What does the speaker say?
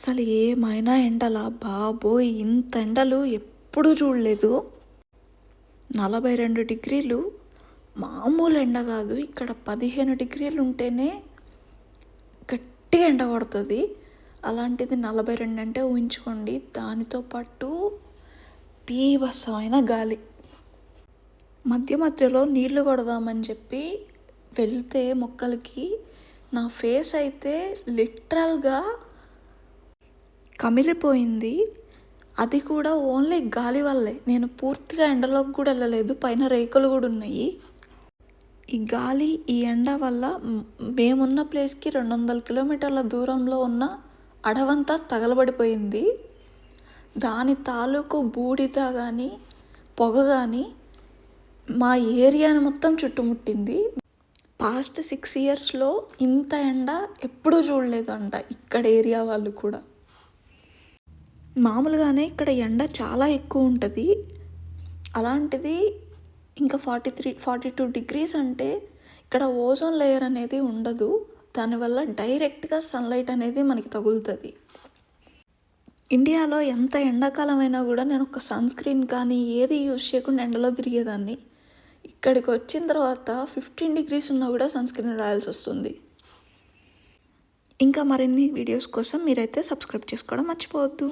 అసలు ఏమైనా ఎండలా? బాబోయ్ ఇంత ఎండలు ఎప్పుడూ చూడలేదు. నలభై రెండు డిగ్రీలు? మామూలు ఎండ కాదు. ఇక్కడ పదిహేను డిగ్రీలు ఉంటేనే గట్టిగా ఎండ కొడుతుంది. అలాంటిది నలభై రెండు అంటే ఊహించుకోండి. దానితో పాటు పీవసమైన గాలి. మధ్య మధ్యలో నీళ్ళు కొడదామని చెప్పి వెళ్తే మొక్కలకి నా ఫేస్ అయితే లిటరల్గా కమిలిపోయింది. అది కూడా ఓన్లీ గాలి వల్లే. నేను పూర్తిగా ఎండలోకి కూడా వెళ్ళలేదు. పైన రేకులు కూడా ఉన్నాయి. ఈ గాలి ఈ ఎండ వల్ల మేమున్న ప్లేస్కి రెండు వందల కిలోమీటర్ల దూరంలో ఉన్న అడవంతా తగలబడిపోయింది. దాని తాలూకు బూడిద కానీ పొగ కానీ మా ఏరియాని మొత్తం చుట్టుముట్టింది. పాస్ట్ సిక్స్ ఇయర్స్లో ఇంత ఎండ ఎప్పుడూ చూడలేదు అంట ఇక్కడ ఏరియా వాళ్ళు కూడా. మామూలుగానే ఇక్కడ ఎండ చాలా ఎక్కువ ఉంటుంది. అలాంటిది ఇంకా forty three forty two degrees అంటే ఇక్కడ ఓజోన్ లేయర్ అనేది ఉండదు. దానివల్ల డైరెక్ట్గా సన్లైట్ అనేది మనకి తగులుతుంది. ఇండియాలో ఎంత ఎండాకాలం అయినా కూడా నేను ఒక సన్ స్క్రీన్ కానీ ఏది యూజ్ చేయకుండా ఎండలో తిరిగేదాన్ని. ఇక్కడికి వచ్చిన తర్వాత ఫిఫ్టీన్ డిగ్రీస్ ఉన్నా కూడా సన్ స్క్రీన్ రాయాల్సి వస్తుంది. ఇంకా మరిన్ని వీడియోస్ కోసం మీరైతే సబ్స్క్రైబ్ చేసుకోవడం మర్చిపోవద్దు.